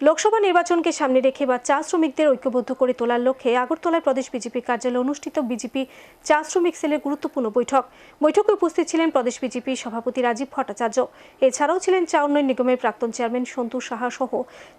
লোকসভা নির্বাচনকে সামনে রেখে বা চা শ্রমিকদের ঐক্যবদ্ধ করে তোলার লক্ষ্যে আগরতলায় প্রদেশ বিজেপি কার্যালয়ে অনুষ্ঠিত বিজেপি চা শ্রমিক সেলের গুরুত্বপূর্ণ বৈঠক। বৈঠকে উপস্থিত ছিলেন প্রদেশ বিজেপি সভাপতি রাজীব ভট্টাচার্য। এছাড়াও ছিলেন চা উন্নয়ন নিগমের প্রাক্তন চেয়ারম্যান সন্তু সাহা সহ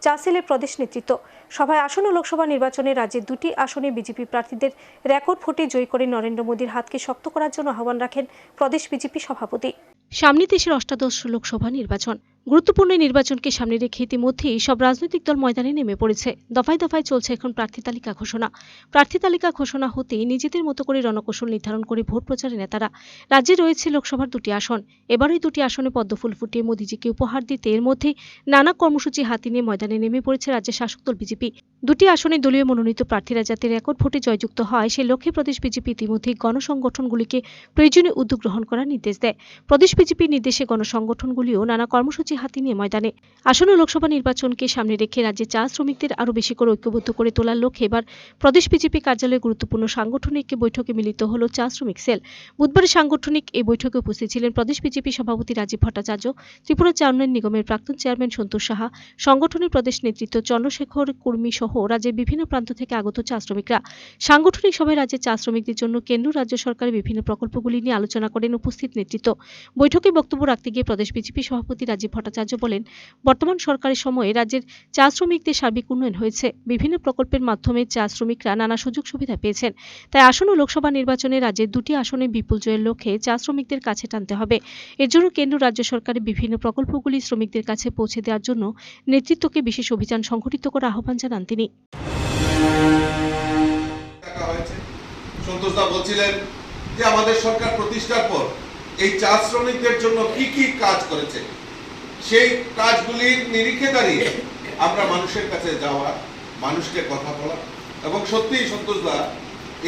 চা সেলের প্রদেশ নেতৃত্ব। সভায় আসন্ন লোকসভা নির্বাচনে রাজ্যের দুটি আসনে বিজেপি প্রার্থীদের রেকর্ড ভোটে জয়ী করে নরেন্দ্র মোদীর হাতকে শক্ত করার জন্য আহ্বান রাখেন প্রদেশ বিজেপি সভাপতি। সামনে দেশের অষ্টাদশ লোকসভা নির্বাচন। গুরুত্বপূর্ণ নির্বাচনকে সামনে রেখে ইতিমধ্যেই সব রাজনৈতিক দল ময়দানে নেমে পড়েছে। দফায় দফায় চলছে এখন প্রার্থী তালিকা ঘোষণা। প্রার্থী তালিকা ঘোষণা হতেই নিজেদের মতো করে রণকৌশল নির্ধারণ করে ভোট প্রচারে নেতারা রাজ্যে রয়েছে লোকসভার দুটি আসন। এবার এই দুটি আসনে পদ্মফুল ফুটিয়ে মোদীজিকে উপহার দিতে এর মধ্যেই নানা কর্মসূচি হাতে নিয়ে ময়দানে নেমে পড়েছে রাজ্যের শাসক দল বিজেপি। দুটি আসনে দলীয় মনোনীত প্রার্থীরা যাতে রেকর্ড ভোটে জয়যুক্ত হয় সেই লক্ষ্যে প্রদেশ বিজেপি ইতিমধ্যেই গণসংগঠনগুলিকে প্রয়োজনীয় উদ্যোগ গ্রহণ করার নির্দেশ দেয়। প্রদেশ বিজেপির নির্দেশে গণসংগঠনগুলিও নানা কর্মসূচি হাতে নিয়ে ময়দানে। আসন্ন লোকসভা নির্বাচনকে সামনে রেখে রাজ্যে চা শ্রমিকদের আরও বেশি করে ঐক্যবদ্ধ করে তোলার লক্ষ্যে এবার প্রদেশ বিজেপি কার্যালয়ে গুরুত্বপূর্ণ সাংগঠনিক বৈঠকে মিলিত হল চা শ্রমিক সেল। বুধবারের সাংগঠনিক এই বৈঠকে উপস্থিত ছিলেন প্রদেশ বিজেপি সভাপতি রাজীব ভট্টাচার্য, ত্রিপুরা চা উন্নয়ন নিগমের প্রাক্তন চেয়ারম্যান সন্তোষ সাহা, সংগঠনের প্রদেশ নেতৃত্ব চন্দ্রশেখর কুর্মী সহ রাজ্যের বিভিন্ন প্রান্ত থেকে আগত চা শ্রমিকরা। সাংগঠনিক সভায় রাজ্যের চা শ্রমিকদের জন্য কেন্দ্র, রাজ্য সরকারের বিভিন্ন প্রকল্পগুলি নিয়ে আলোচনা করেন উপস্থিত নেতৃত্ব। বৈঠকে বক্তব্য রাখতে গিয়ে প্রদেশ বিজেপি সভাপতি রাজীব ভট্টাচার্য বলেন, বর্তমান সরকারের সময়ে রাজ্যের চা শ্রমিকদের সার্বিক উন্নয়ন হয়েছে। বিভিন্ন প্রকল্পের মাধ্যমে চা শ্রমিকরা নানা সুযোগ সুবিধা পেয়েছেন। তাই আসন্ন লোকসভা নির্বাচনে রাজ্যের দুটি আসনে বিপুল জয়ের লক্ষ্যে চা শ্রমিকদের কাছে টানতে হবে। এর জন্য কেন্দ্র রাজ্য সরকারের বিভিন্ন প্রকল্পগুলি শ্রমিকদের কাছে পৌঁছে দেওয়ার জন্য নেতৃত্বকে বিশেষ অভিযান সংঘটিত করার আহ্বান জানান তিনি। সন্তোষদা বলছিলেন যে আমাদের সরকার প্রতিষ্ঠার পর এই চা শ্রমিকদের জন্য কি কি কাজ করেছে? সেই কাজগুলির নিরিখে দাঁড়িয়ে আমরা মানুষের কাছে যাওয়া, মানুষকে কথা বলা এবং সত্যিই সন্তোষদা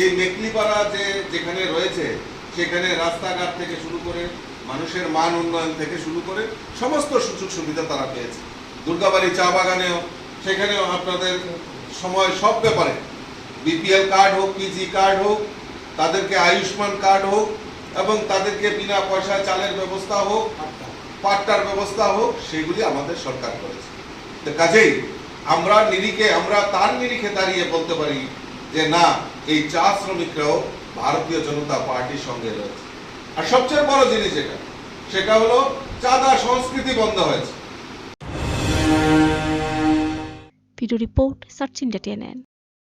এই মেকলিপাড়া যে যেখানে রয়েছে, সেখানে রাস্তাঘাট থেকে শুরু করে, মানুষের মান উন্নয়ন থেকে শুরু করে সমস্ত সুযোগ সুবিধা তারা পেয়েছে। দুর্গাবাড়ি চা বাগানেও, সেখানেও আপনাদের সময় সব ব্যাপারে, বিপিএল কার্ড হোক, পিজি কার্ড হোক, তাদেরকে আয়ুষ্মান কার্ড হোক এবং তাদেরকে বিনা পয়সা চালের ব্যবস্থা হোক, পাট্টার ব্যবস্থা হোক, সেগুলি আমাদের সরকার করেছে। তো কাজেই আমরা নিরিখে, আমরা তার নিরিখে দাঁড়িয়ে বলতে পারি যে না, এই চা শ্রমিকরাও ভারতীয় জনতা পার্টির সঙ্গে রয়েছে। আর সবচেয়ে বড় জিনিস এটা সেটা হলো চাঁদা সংস্কৃতি বন্ধ হয়েছে। Video report search India TNN.